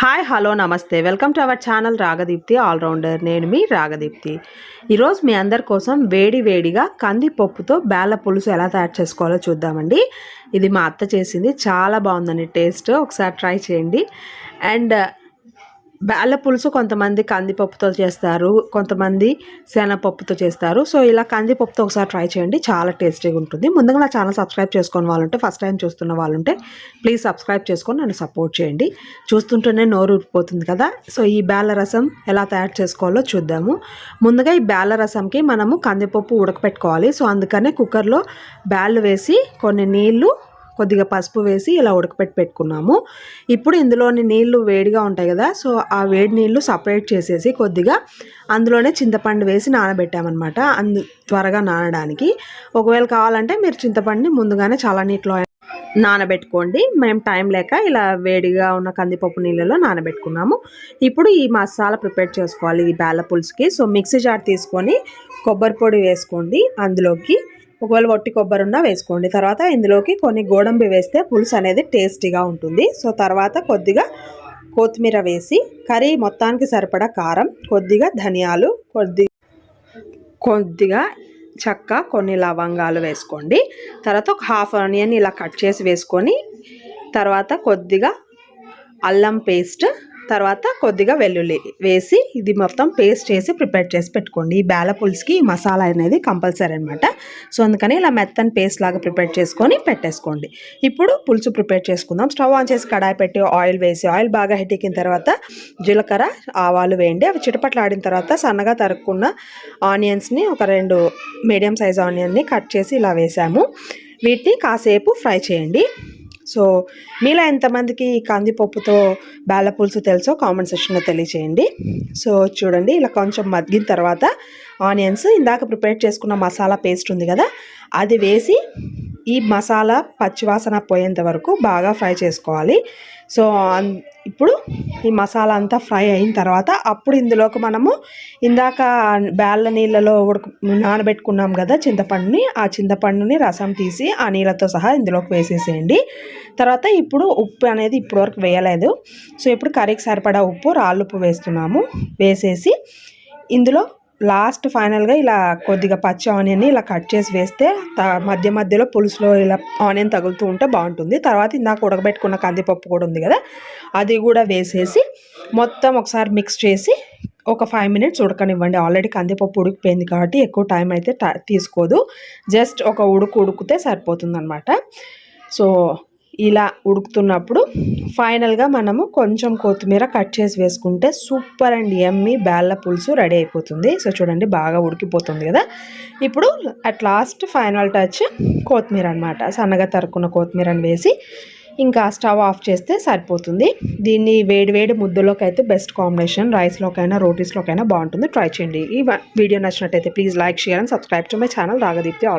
Hi hello నమస్తే. Welcome to our channel Ragadeepthi all rounder. నేను మీ రాగదీప్తి. ఈరోజు మీ అందరి కోసం వేడి వేడిగా కందిపప్పుతో బేళ్ళ పులుసు ఎలా తయారు చేసుకోవాలో చూద్దామండి. ఇది మా అత్త చేసింది. చాలా బాగుందండి టేస్ట్. ఒకసారి ట్రై చేయండి. అండ్ బేళ్ళ పులుసు కొంతమంది కందిపప్పుతో చేస్తారు కొంతమంది శనగపప్పుతో చేస్తారు. సో ఇలా కందిపప్పుతో ఒకసారి ట్రై చేయండి. చాలా టేస్టీగా ఉంటుంది. ముందుగా నా ఛానల్ సబ్స్క్రైబ్ చేసుకుని వాళ్ళుంటే ఫస్ట్ టైం చూస్తున్న వాళ్ళుంటే ప్లీజ్ సబ్స్క్రైబ్ చేసుకొని నన్ను సపోర్ట్ చేయండి. చూస్తుంటేనే నోరు ఊరిపోతుంది కదా. సో ఈ బేల రసం ఎలా తయారు చేసుకోవాలో చూద్దాము. ముందుగా ఈ బేల రసంకి మనము కందిపప్పు ఉడకపెట్టుకోవాలి. సో అందుకనే కుక్కర్లో బేళ్ళు వేసి కొన్ని నీళ్ళు కొద్దిగా పసుపు వేసి ఇలా ఉడకపెట్టి పెట్టుకున్నాము. ఇప్పుడు ఇందులోని నీళ్ళు వేడిగా ఉంటాయి కదా సో ఆ వేడి నీళ్ళు సపరేట్ చేసేసి కొద్దిగా అందులోనే చింతపండు వేసి నానబెట్టామన్నమాట. అందు త్వరగా నానడానికి. ఒకవేళ కావాలంటే మీరు చింతపండుని ముందుగానే చాలా నీటిలో నానబెట్టుకోండి. మేము టైం లేక ఇలా వేడిగా ఉన్న కందిపప్పు నీళ్ళలో నానబెట్టుకున్నాము. ఇప్పుడు ఈ మసాలా ప్రిపేర్ చేసుకోవాలి ఈ బేళ్ళ పులుసుకి సో మిక్సీ జార్ తీసుకొని కొబ్బరి పొడి వేసుకోండి అందులోకి. ఒకవేళ వట్టి కొబ్బరి ఉన్నా వేసుకోండి. తర్వాత ఇందులోకి కొన్ని గోడంబి వేస్తే పులుసు అనేది టేస్టీగా ఉంటుంది. సో తర్వాత కొద్దిగా కొత్తిమీర వేసి కర్రీ మొత్తానికి సరిపడా కారం కొద్దిగా ధనియాలు కొద్ది కొద్దిగా చక్క కొన్ని లవంగాలు వేసుకోండి. తర్వాత ఒక హాఫ్ ఆనియన్ ఇలా కట్ చేసి వేసుకొని తర్వాత కొద్దిగా అల్లం పేస్ట్ తర్వాత కొద్దిగా వెల్లుల్లి వేసి ఇది మొత్తం పేస్ట్ చేసి ప్రిపేర్ చేసి పెట్టుకోండి. ఈ బేల పులుసుకి ఈ మసాలా అనేది కంపల్సరీ అనమాట సో అందుకని ఇలా మెత్తని పేస్ట్ లాగా ప్రిపేర్ చేసుకొని పెట్టేసుకోండి. ఇప్పుడు పులుసు ప్రిపేర్ చేసుకుందాం. స్టవ్ ఆన్ చేసి కడాయి పెట్టి ఆయిల్ వేసి ఆయిల్ బాగా హీట్ తర్వాత జీలకర్ర ఆవాలు వేయండి. అవి చిటపట్లు ఆడిన తర్వాత సన్నగా తరుక్కున్న ఆనియన్స్ని ఒక రెండు మీడియం సైజ్ ఆనియన్ని కట్ చేసి ఇలా వేసాము. వీటిని కాసేపు ఫ్రై చేయండి. సో మీలో ఎంతమందికి కందిపప్పుతో బేళ్ళ పులుసు తెలుసో కామెంట్ సెక్షన్లో తెలియచేయండి. సో చూడండి ఇలా కొంచెం మగ్గిన తర్వాత ఆనియన్స్ ఇందాక ప్రిపేర్ చేసుకున్న మసాలా పేస్ట్ ఉంది కదా అది వేసి ఈ మసాలా పచ్చివాసన పోయేంత వరకు బాగా ఫ్రై చేసుకోవాలి. సో ఇప్పుడు ఈ మసాలా అంతా ఫ్రై అయిన తర్వాత అప్పుడు ఇందులోకి మనము ఇందాక బ్యాళ్ళ నీళ్ళలో ఉడక నానబెట్టుకున్నాం కదా చింతపండుని ఆ చింతపండుని రసం తీసి ఆ నీళ్ళతో సహా ఇందులోకి వేసేసేయండి. తర్వాత ఇప్పుడు ఉప్పు అనేది ఇప్పటివరకు వేయలేదు. సో ఇప్పుడు కర్రీకి సరిపడా ఉప్పు రాళ్ళు ఉప్పు వేస్తున్నాము. వేసేసి ఇందులో లాస్ట్ ఫైనల్గా ఇలా కొద్దిగా పచ్చి ఆనియన్ని ఇలా కట్ చేసి వేస్తే మధ్య మధ్యలో పులుసులో ఇలా ఆనియన్ తగులుతూ ఉంటే బాగుంటుంది. తర్వాత ఇందాక ఉడకబెట్టుకున్న కందిపప్పు కూడా ఉంది కదా అది కూడా వేసేసి మొత్తం ఒకసారి మిక్స్ చేసి ఒక ఫైవ్ మినిట్స్ ఉడకనివ్వండి. ఆల్రెడీ కందిపప్పు ఉడికిపోయింది కాబట్టి ఎక్కువ టైం అయితే తీసుకోదు. జస్ట్ ఒక ఉడుకు ఉడికితే సరిపోతుంది సో ఇలా ఉడుకుతున్నప్పుడు ఫైనల్గా మనము కొంచెం కొత్తిమీర కట్ చేసి వేసుకుంటే సూపర్ అండ్ ఎమ్మి బేళ్ళ పులుసు రెడీ అయిపోతుంది. సో చూడండి బాగా ఉడికిపోతుంది కదా. ఇప్పుడు అట్ లాస్ట్ ఫైనల్ టచ్ కొత్తిమీర అనమాట సన్నగా తరుక్కున్న కొత్తిమీరని వేసి ఇంకా స్టవ్ ఆఫ్ చేస్తే సరిపోతుంది. దీన్ని వేడి వేడి ముద్దలోకి అయితే బెస్ట్ కాంబినేషన్. రైస్లోకైనా రోటీస్లోకైనా బాగుంటుంది. ట్రై చేయండి. ఈ వీడియో నచ్చినట్టయితే please like share and subscribe to my channel. Ragadeepthi already